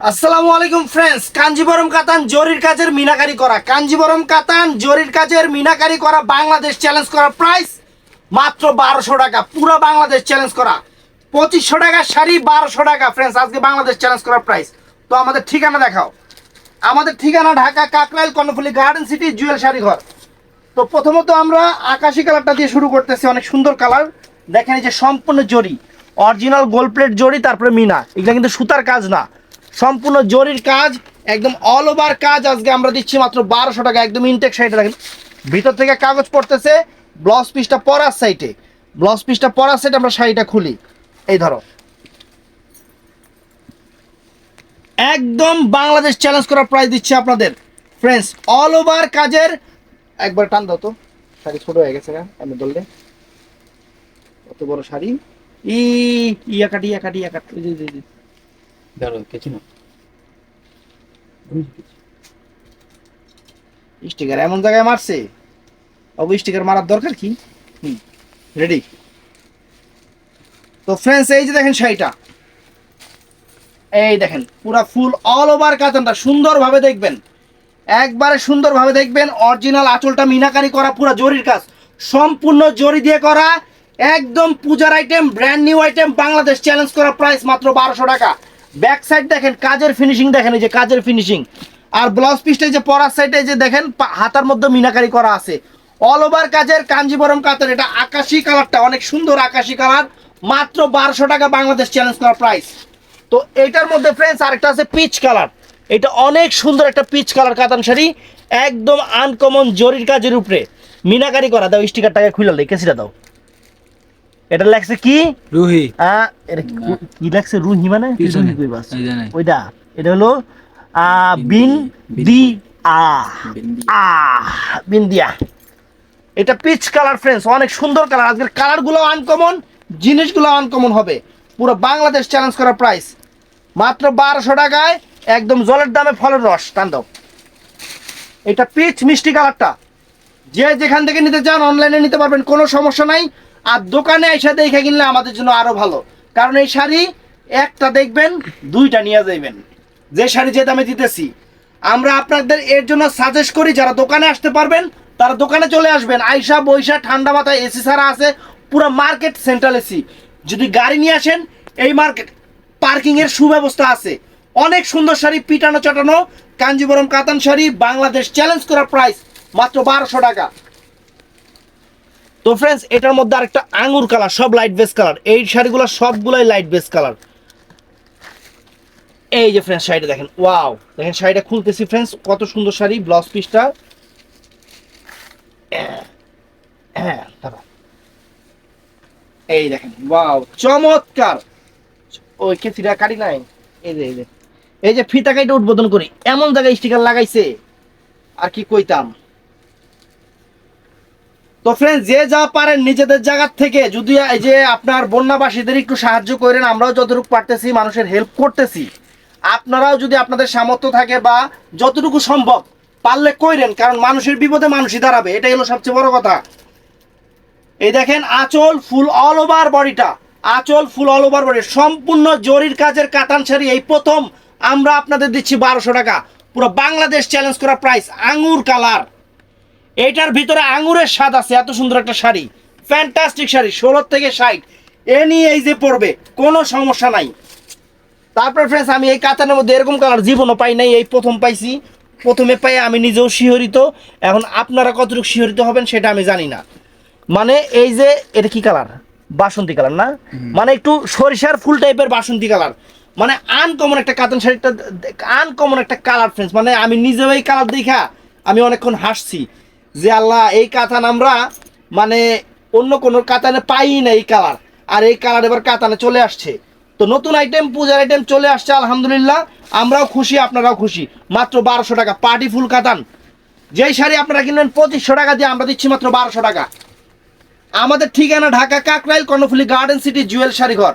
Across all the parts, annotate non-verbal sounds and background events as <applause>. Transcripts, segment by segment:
আসসালামু আলাইকুম ফ্রেন্ডস কাঞ্জিবরম কাতান, জরির কাজের মিনাকারি করা। কাঞ্জিবরম কাতান, জরির কাজের মিনাকারি করা বাংলাদেশ চ্যালেঞ্জ করা প্রাইস মাত্র বারোশো টাকা, পুরো বাংলাদেশ চ্যালেঞ্জ করা। পঁচিশশো টাকা শাড়ি, বারোশো টাকা ফ্রেন্ডস আজকে বাংলাদেশ চ্যালেঞ্জ করা প্রাইস তো আমাদের ঠিকানা দেখাও। আমাদের ঠিকানা Dhaka Kakrail, Karnaphuli garden city Jewel sari ঘর। তো প্রথমত আমরা আকাশি কালারটা দিয়ে শুরু করতেছি, অনেক সুন্দর কালার দেখেন এই যে সম্পূর্ণ জরি অরিজিনাল গোল্ড প্লেট জরি, তারপরে মিনা। এগুলো কিন্তু সুতার কাজ না। সম্পূর্ণ জরির কাজ, একদম অল ওভার কাজ আজকে আমরা দিচ্ছি মাত্র বারোশো টাকা, একদম ইনটেক সাইডে দেখেন। ভিতর থেকে কাগজ পড়তেছে ব্লাউজ পিসটা পরার সাইডে ব্লাউজ পিসটা পরার সাইডে আমরা শাড়িটা খুলি। এই ধরো। একদম বাংলাদেশ চ্যালেঞ্জ করার প্রাইস দিচ্ছে আপনাদের। ফ্রেন্ডস অল ওভার কাজের, একবার টান দাও তো। শাড়ি ছোট হয়ে গেছে আমি বললে কত বড় শাড়ি? ই ইয়া কাটি ইয়া কাটি ইয়া কাটি ধরো কিছু না স্টিকার এমন জায়গায় মারছে। অব স্টিকার মারার দরকার কি? হুম রেডি তো ফ্রেন্ডস এই যে দেখেন শাড়িটা। এই দেখেন, পুরা ফুল অল ওভার কাতানটা সুন্দরভাবে দেখবেন। একবারে সুন্দরভাবে দেখবেন অরিজিনাল আঁচলটা মিনাকারি করা, পুরা জরির কাজ। সম্পূর্ণ জরি দিয়ে করা, একদম পূজার item brand new item Bangladesh challenge করা প্রাইস মাত্র বারোশো টাকা। ব্যাক সাইড দেখেন, কাজের ফিনিশিং দেখেন, এই যে কাজের ফিনিশিং আর ব্লাউজ পিসটা যে পরার সাইডে যে দেখেন হাতার মধ্যে মিনাকারি করা আছে। অল ওভার কাজের কাঞ্জিবরম কাতার, এটা আকাশি কালারটা, অনেক সুন্দর আকাশি কালার। মাত্র বারোশো টাকা বাংলাদেশ চ্যালেঞ্জ করা প্রাইস তো এটার মধ্যে ফ্রেন্ডস আরেকটা আছে পিচ কালার এটা অনেক সুন্দর একটা পিচ কালার কাতান শাড়ি, একদম আনকমন জরির কাজের উপরে। মিনাকারি করা, দাও স্টিকারটাকে খুলে দেয় কেসিটা দাও। এটা লাগছে কি? রুহি। এটা কি লাগছে রুহি মানে। রুহি কইবাস? এই ওইটা। এটা হলো বিন দি। আ। আহ বিন্দিয়া এটা পিচ কালার ফ্রেন্ডস অনেক সুন্দর কালার। আজকের কালারগুলো আনকমন জিনিসগুলো আনকমন হবে। পুরো বাংলাদেশ চ্যালেঞ্জ করা প্রাইস মাত্র বারোশো টাকায় একদম জলের দামে ফলের রস টান এটা পিচ মিষ্টি কালারটা। যে যেখান থেকে নিতে চান অনলাইনে নিতে পারবেন কোনো সমস্যা নাই। আর দোকানে এসে দেখে কিনলে আমাদের জন্য আরও ভালো। কারণ এই শাড়ি একটা দেখবেন, দুইটা নিয়ে যাইবেন। যে শাড়ি যে দামে দিতেছি। আমরা আপনাদের এর জন্য সাজেস্ট করি, যারা দোকানে আসতে পারবেন, তারা দোকানে চলে আসবেন। আইসা বৈশা ঠান্ডা মাথায় এসি ছাড়া আছে, পুরো মার্কেট সেন্ট্রাল এসি। যদি গাড়ি নিয়ে আসেন, এই মার্কেট পার্কিং এর সুব্যবস্থা আছে। অনেক সুন্দর শাড়ি পিটানো চাটানো কাঞ্জিবরম কাতান শাড়ি, বাংলাদেশ চ্যালেঞ্জ করা প্রাইস মাত্র বারোশো টাকা। তো ফ্রেন্ডস এটার মধ্যে আরেকটা আঙ্গুর কালার সব লাইট বেস কালার এই শাড়িগুলো সবগুলাই লাইট বেস কালার এই যে ফ্রেন্ডস শাড়িটা দেখেন ওয়াও দেখেন, শাড়িটা খুলতেছি ফ্রেন্ডস কত সুন্দর শাড়ি ব্লাউজ পিসটা হ্যাঁ। এই দেখেন ওয়াও চমৎকার! ওই কেসিটা কাটি নাই? এই যে এই যে। এই যে ফিতা কাইটা উদ্বোধন করি, এমন জায়গায় স্টিকার লাগাইছে। আর কি কইতাম? তো ফ্রেন্ড যে যা পারেন নিজেদের জায়গার থেকে, যদি এই যে আপনার বন্যাবাসীদের একটু সাহায্য করেন, আমরাও যতটুকু পারতেছি মানুষের হেল্প করতেছি। আপনারাও যদি আপনাদের সামর্থ্য থাকে বা যতটুকু সম্ভব পারলে কইরেন, কারণ মানুষের বিপদে মানুষই দাঁড়াবে, এটাই হলো সবচেয়ে বড় কথা। এই দেখেন, আঁচল ফুল অল ওভার বডিটা আঁচল ফুল অল ওভার বডি সম্পূর্ণ জরির কাজের কাতান শাড়ি এই প্রথম আমরা আপনাদের দিচ্ছি বারোশো টাকা। পুরো বাংলাদেশ চ্যালেঞ্জ করা প্রাইস আঙুর কালার এইটার ভিতরে আঙুরের স্বাদ আছে এত সুন্দর একটা শাড়ি। ফ্যান্টাস্টিক শাড়ি ষোলো থেকে ষাট। এ নিয়ে এই যে পড়বে কোনো সমস্যা নাই। তারপর ফ্রেন্ডস আমি এই কাতানের মধ্যে এরকম কালার জীবনও পাই নাই এই প্রথম পাইছি। প্রথমে পাই আমি নিজেও শিহরিত। এখন আপনারা কতটুকু শিহরিত হবেন সেটা আমি জানি না। মানে এই যে এটা কি কালার বাসন্তী কালার না? মানে একটু সরিষার ফুল টাইপের বাসন্তী কালার মানে আনকমন একটা কাতান শাড়িটা আনকমন একটা কালার ফ্রেন্ডস মানে আমি নিজেও এই কালার দেখা আমি অনেকক্ষণ হাসছি। যে আল্লাহ, এই কাতান আমরা মানে অন্য কোনো কাতানে পাই না এই কালার। আর এই কালার এবার কাতানে চলে আসছে। তো নতুন আইটেম পূজার আইটেম চলে আসছে, আলহামদুলিল্লাহ। আমরাও খুশি, আপনারাও খুশি। মাত্র বারোশো টাকা, পার্টি ফুল কাতান। যেই শাড়ি আপনারা কিনবেন পঁচিশশো টাকা দিয়ে আমরা দিচ্ছি মাত্র বারোশো টাকা। আমাদের ঠিকানা Dhaka Kakrail, Karnaphuli garden city Jewel শাড়িঘর।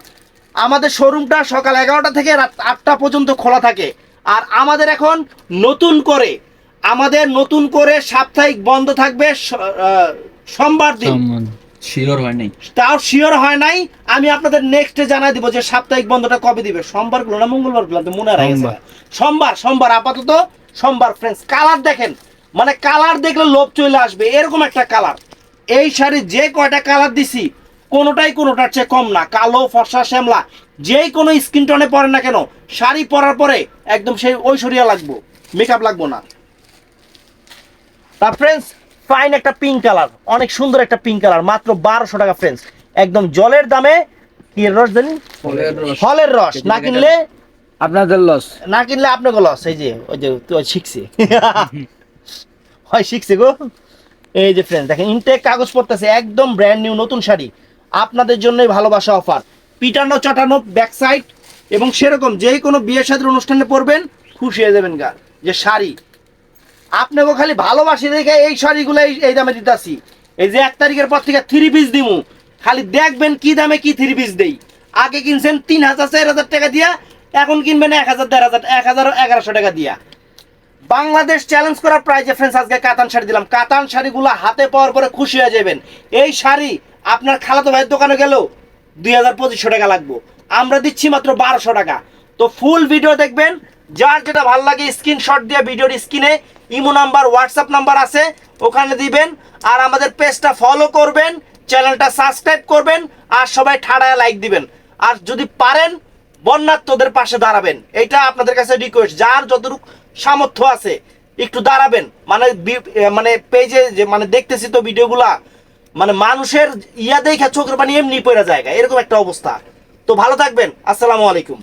আমাদের শোরুমটা সকাল এগারোটা থেকে রাত আটটা পর্যন্ত খোলা থাকে। আর আমাদের এখন নতুন করে আমাদের নতুন করে সাপ্তাহিক বন্ধ থাকবে সোমবার দিন। শিওর হয় নাই। তাও শিওর হয় নাই। আমি আপনাদের নেক্সটে জানাই দিব যে সাপ্তাহিক বন্ধটা কবে দিবে। সোমবারগুলো না মঙ্গলবারগুলো তো মনে। সোমবার। সোমবার আপাতত। সোমবার ফ্রেন্ডস কালার দেখেন। মানে কালার দেখলে লোভ চলে আসবে। এরকম একটা কালার এই শাড়ি যে কয়টা কালার দিছি কোনোটাই কোনোটার চেয়ে কম না। কালো ফর্সা শ্যামলা যেই কোনো স্কিন টনে পরে না কেন শাড়ি পরার পরে একদম সেই ঐশ্বরিয়া লাগবো মেকআপ লাগবো না। তা ফ্রেন্ডস ফাইন একটা পিঙ্ক কালার অনেক সুন্দর একটা পিঙ্ক কালার মাত্র বারোশো টাকা ফ্রেন্ডস একদম জলের দামে কি রস জানি? ফলের রস। না কিনলে? আপনাদের লস না কিনলে আপনাকে লস এই যে ওই যে তুই শিখছে। <laughs> হয় শিখছে গো। এই যে ফ্রেন্ড দেখেন ইনটেক কাগজ পড়তেছে একদম ব্র্যান্ড নিউ নতুন শাড়ি। আপনাদের জন্যই ভালোবাসা অফার পিটানো চটানো ব্যাক সাইড এবং সেরকম যেই কোনো বিয়ের সাথে অনুষ্ঠানে পরবেন খুশি হয়ে যাবেন গা। যে শাড়ি আপনাকে খালি ভালোবাসি দেখে এই শাড়িগুলো এই- দামে দিতাছি। এই যে এক তারিখের পর থেকে থ্রি পিস দিমু। খালি দেখবেন কি দামে কি থ্রি পিস দেই। আগে কিনছেন তিন হাজার, চার হাজার টাকা দিয়া, এখন কিনবেন এক হাজার, দেড় হাজার, এক হাজার এগারোশো টাকা দিয়া। বাংলাদেশ চ্যালেঞ্জ করার প্রাইজে ফ্রেন্ডস আজকে কাতান শাড়ি দিলাম। কাতান শাড়িগুলো হাতে পাওয়ার পরে খুশি হয়ে যাবেন। এই শাড়ি আপনার খালাতো ভাইয়ের দোকানে গেলেও দুই হাজার পঁচিশশো টাকা লাগবো। আমরা দিচ্ছি মাত্র বারোশো টাকা। তো ফুল ভিডিও দেখবেন যার যেটা ভালো লাগে স্ক্রিনশট দিয়ে ভিডিওর স্ক্রিনে ইমো নাম্বার হোয়াটসঅ্যাপ নাম্বার আছে, ওখানে দিবেন। আর আমাদের পেজটা ফলো করবেন চ্যানেলটা সাবস্ক্রাইব করবেন, আর সবাই ঠাড়ায় লাইক দিবেন। আর যদি পারেন বন্যাত্মদের পাশে দাঁড়াবেন। এটা আপনাদের কাছে রিকোয়েস্ট যার যতটুকু সামর্থ্য আছে, একটু দাঁড়াবেন। মানে মানে পেজে যে মানে দেখতেছি তো ভিডিওগুলা মানে মানুষের ইয়া দেখে চোখের পানি এমনি পড়ে জায়গা এরকম একটা অবস্থা। তো ভালো থাকবেন। আসসালামু আলাইকুম।